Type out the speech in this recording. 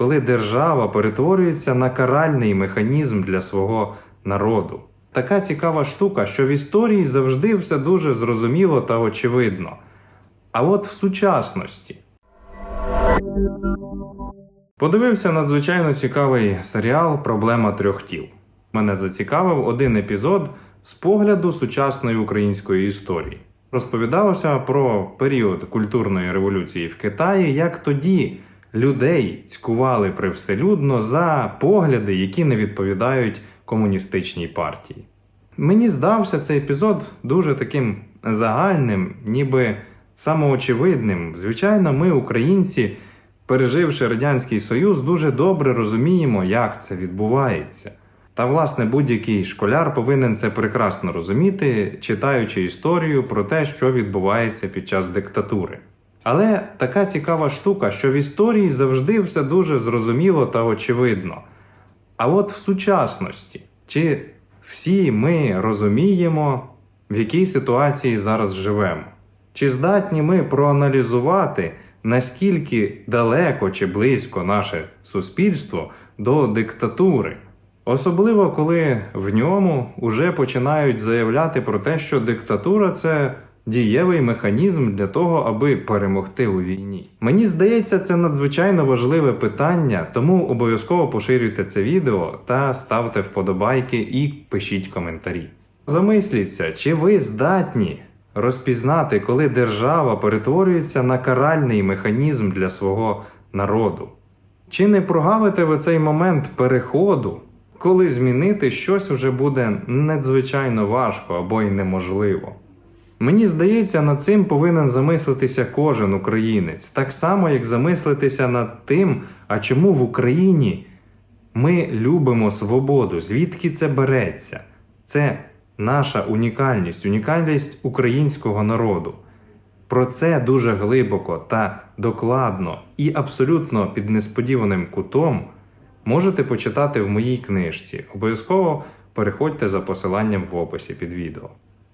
коли держава перетворюється на каральний механізм для свого народу. Така цікава штука, що в історії завжди все дуже зрозуміло та очевидно. А от в сучасності. Подивився надзвичайно цікавий серіал Проблема трьох тіл. Мене зацікавив один епізод з погляду сучасної української історії. Розповідалося про період культурної революції в Китаї, як тоді людей цькували привселюдно за погляди, які не відповідають комуністичній партії. Мені здався цей епізод дуже таким загальним, ніби самоочевидним. Звичайно, ми, українці, переживши Радянський Союз, дуже добре розуміємо, як це відбувається. Та, власне, будь-який школяр повинен це прекрасно розуміти, читаючи історію про те, що відбувається під час диктатури. Але така цікава штука, що в історії завжди все дуже зрозуміло та очевидно. А от в сучасності, чи всі ми розуміємо, в якій ситуації зараз живемо? Чи здатні ми проаналізувати, наскільки далеко чи близько наше суспільство до диктатури? Особливо коли в ньому вже починають заявляти про те, що диктатура це дієвий механізм для того, аби перемогти у війні. Мені здається, це надзвичайно важливе питання, тому обов'язково поширюйте це відео та ставте вподобайки і пишіть коментарі. Замисліться, чи ви здатні розпізнати, коли держава перетворюється на каральний механізм для свого народу? Чи не прогавите ви цей момент переходу, коли змінити щось уже буде надзвичайно важко або й неможливо? Мені здається, над цим повинен замислитися кожен українець, так само як замислитися над тим, а чому в Україні ми любимо свободу, звідки це береться? Це наша унікальність, унікальність українського народу. Про це дуже глибоко та докладно і абсолютно під несподіваним кутом можете почитати в моїй книжці. Обов'язково переходьте за посиланням в описі під відео.